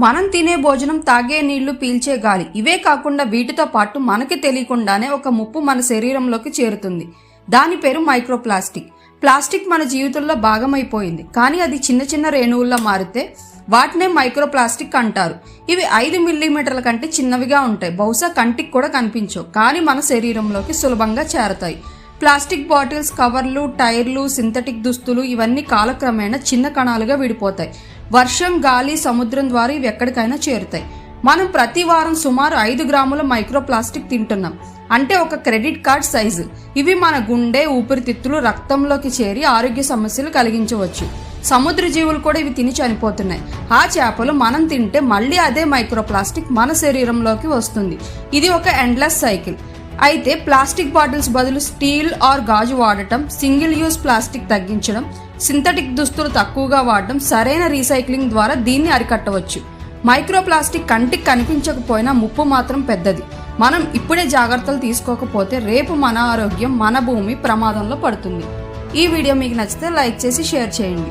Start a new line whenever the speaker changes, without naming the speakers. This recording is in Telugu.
మనం తినే భోజనం తాగే నీళ్ళు పీల్చే గాలి. ఇవే కాకుండా వీటితో పాటు మనకి తెలియకుండానే ఒక ముప్పు మన శరీరంలోకి చేరుతుంది. దాని పేరు మైక్రోప్లాస్టిక్. ప్లాస్టిక్ మన జీవితంలో భాగమైపోయింది. కానీ అది చిన్న చిన్న రేణువుల్లో మారితే వాటినే మైక్రోప్లాస్టిక్ అంటారు. ఇవి ఐదు మిల్లీమీటర్ల కంటే చిన్నవిగా ఉంటాయి. బహుశా కంటికి కూడా కనిపించవు. కానీ మన శరీరంలోకి సులభంగా చేరతాయి. ప్లాస్టిక్ బాటిల్స్ కవర్లు టైర్లు సింథటిక్ దుస్తులు ఇవన్నీ కాలక్రమేణా చిన్న కణాలుగా విడిపోతాయి. వర్షం గాలి సముద్రం ద్వారా ఇవి ఎక్కడికైనా చేరుతాయి. మనం ప్రతి వారం సుమారు ఐదు గ్రాముల మైక్రోప్లాస్టిక్ తింటున్నాం. అంటే ఒక క్రెడిట్ కార్డ్ సైజు. ఇవి మన గుండె ఊపిరితిత్తులు రక్తంలోకి చేరి ఆరోగ్య సమస్యలు కలిగించవచ్చు. సముద్ర జీవులు కూడా ఇవి తిని చనిపోతున్నాయి. ఆ చేపలు మనం తింటే మళ్ళీ అదే మైక్రోప్లాస్టిక్ మన శరీరంలోకి వస్తుంది. ఇది ఒక ఎండ్లెస్ సైకిల్. అయితే ప్లాస్టిక్ బాటిల్స్ బదులు స్టీల్ ఆర్ గాజు వాడటం సింగిల్ యూజ్ ప్లాస్టిక్ తగ్గించడం సింథటిక్ దుస్తులు తక్కువగా వాడడం సరైన రీసైక్లింగ్ ద్వారా దీన్ని అరికట్టవచ్చు. మైక్రోప్లాస్టిక్ కంటికి కనిపించకపోయినా ముప్పు మాత్రం పెద్దది. మనం ఇప్పుడే జాగ్రత్తలు తీసుకోకపోతే రేపు మన ఆరోగ్యం మన భూమి ప్రమాదంలో పడుతుంది. ఈ వీడియో మీకు నచ్చితే లైక్ చేసి షేర్ చేయండి.